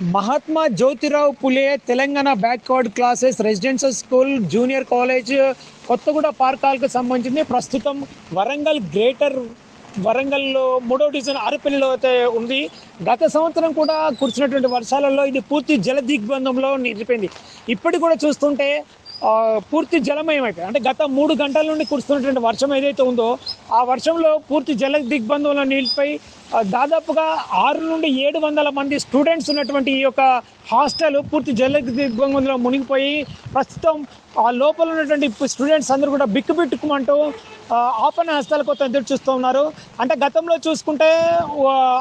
Mahatma Jyotirao Phule Telangana backward classes residential school junior college Kothaguda పార్కాలకు సంబంధించింది. ప్రస్తుతం Warangal greater వరంగల్లో మూడో డివిజన్ ఆరుపల్లిలో అయితే ఉంది. గత సంవత్సరం కూడా కురిసినటువంటి వర్షాలలో ఇది పూర్తి జల దిగ్బంధంలో నిలిపోయింది ఇప్పటికి కూడా చూస్తుంటే పూర్తి జలమయం అంటే గత మూడు గంటల నుండి కురుస్తున్నటువంటి వర్షం ఏదైతే ఉందో ఆ వర్షంలో పూర్తి జల దిగ్బంధంలో నిలిపోయి దాదాపుగా ఆరు నుండి ఏడు వందల మంది స్టూడెంట్స్ ఉన్నటువంటి ఈ యొక్క హాస్టల్ పూర్తి జల దిగ్బంధంలో మునిగిపోయి ప్రస్తుతం ఆ లోపల ఉన్నటువంటి స్టూడెంట్స్ అందరూ కూడా బిక్కుబిట్టుకుమంటూ ఆపన ఆపణ హస్తాల కోసం ఎదురు చూస్తూ ఉన్నారు. అంటే గతంలో చూసుకుంటే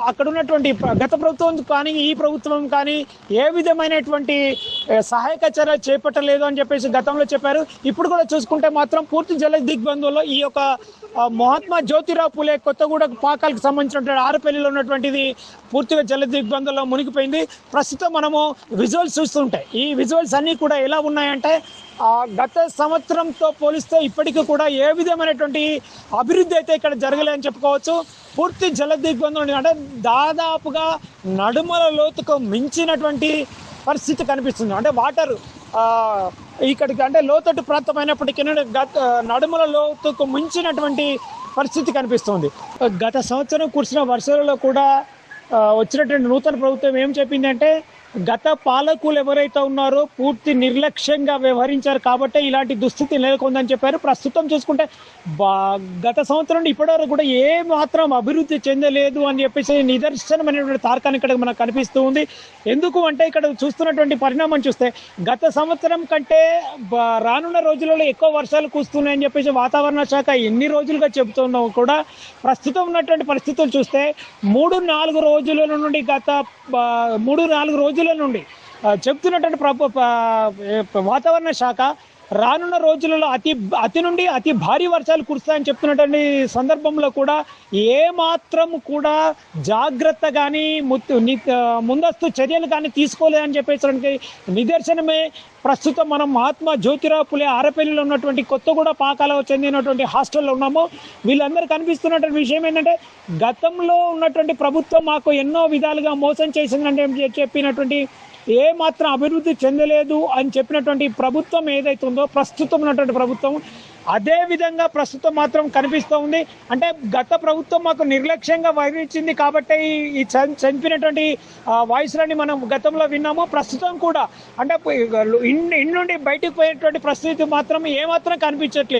అక్కడ ఉన్నటువంటి గత ప్రభుత్వం కానీ ఈ ప్రభుత్వం కానీ ఏ విధమైనటువంటి సహాయక చర్య చేపట్టలేదు అని చెప్పేసి గత గతంలో చెప్పారు. ఇప్పుడు కూడా చూసుకుంటే మాత్రం పూర్తి జల దిగ్బంధంలో ఈ యొక్క మహాత్మా జ్యోతిరావు పులే కొత్తగూడ పాకాలకు సంబంధించినటువంటి ఆరుపల్లిలో ఉన్నటువంటిది పూర్తిగా జల దిగ్బంధంలో మునిగిపోయింది. ప్రస్తుతం మనము విజువల్స్ చూస్తుంటాయి ఈ విజువల్స్ అన్నీ కూడా ఎలా ఉన్నాయంటే గత సంవత్సరంతో పోలిస్తే ఇప్పటికీ కూడా ఏ విధమైనటువంటి అభివృద్ధి అయితే ఇక్కడ జరగలేదని చెప్పుకోవచ్చు. పూర్తి జల దిగ్బంధం ఉంది. అంటే దాదాపుగా నడుమల లోతుకు మించినటువంటి పరిస్థితి కనిపిస్తుంది. అంటే వాటర్ ఇక్కడికి అంటే లోతట్టు ప్రాంతం అయినప్పటికీ గత నడుముల లోతుకు మించినటువంటి పరిస్థితి కనిపిస్తుంది. గత సంవత్సరం కురిసిన వర్షాలలో కూడా వచ్చినటువంటి నూతన ప్రభుత్వం ఏం చెప్పిందంటే గత పాలకులు ఎవరైతే ఉన్నారో పూర్తి నిర్లక్ష్యంగా వ్యవహరించారు కాబట్టే ఇలాంటి దుస్థితి నెలకొందని చెప్పారు. ప్రస్తుతం చూసుకుంటే బా గత సంవత్సరం నుండి ఇప్పటివరకు కూడా ఏ మాత్రం అభివృద్ధి చెందలేదు అని చెప్పేసి నిదర్శనమైనటువంటి తార్కాన్ని ఇక్కడ మనకు కనిపిస్తూ ఉంది. ఎందుకు అంటే ఇక్కడ చూస్తున్నటువంటి పరిణామం చూస్తే గత సంవత్సరం కంటే రానున్న రోజులలో ఎక్కువ వర్షాలు కూస్తున్నాయని చెప్పేసి వాతావరణ శాఖ ఎన్ని రోజులుగా చెబుతున్నాం కూడా ప్రస్తుతం ఉన్నటువంటి పరిస్థితులు చూస్తే మూడు నాలుగు రోజుల నుండి గత మూడు నాలుగు రోజులు నుండి చెప్తున్నటువంటి ప్రభు వాతావరణ శాఖ రానున్న రోజులలో అతి అతి నుండి అతి భారీ వర్షాలు కురుస్తాయని చెప్తున్నటువంటి సందర్భంలో కూడా ఏ మాత్రం కూడా జాగ్రత్త కానీ ముందస్తు చర్యలు కానీ తీసుకోలేదని చెప్పేసరికి నిదర్శనమే ప్రస్తుతం మనం మహాత్మా జ్యోతిరావు పులే ఆరపల్లిలో ఉన్నటువంటి కొత్తగూడ పాకాలకు చెందినటువంటి హాస్టల్లో ఉన్నాము. వీళ్ళందరూ కనిపిస్తున్నటువంటి విషయం ఏంటంటే గతంలో ఉన్నటువంటి ప్రభుత్వం మాకు ఎన్నో విధాలుగా మోసం చేసిందంటే చెప్పినటువంటి ఏ మాత్రం అభివృద్ధి చెందలేదు అని చెప్పినటువంటి ప్రభుత్వం ఏదైతే ఉందో ప్రస్తుతం ఉన్నటువంటి ప్రభుత్వం అదే విధంగా ప్రస్తుతం మాత్రం కనిపిస్తూ ఉంది. అంటే గత ప్రభుత్వం మాకు నిర్లక్ష్యంగా వహించింది కాబట్టి ఈ- చనిపోయినటువంటి వాయిస్లని మనం గతంలో విన్నాము. ప్రస్తుతం కూడా అంటే ఇండ్ నుండి బయటకు పోయేటువంటి పరిస్థితి మాత్రం ఏమాత్రం కనిపించట్లేదు.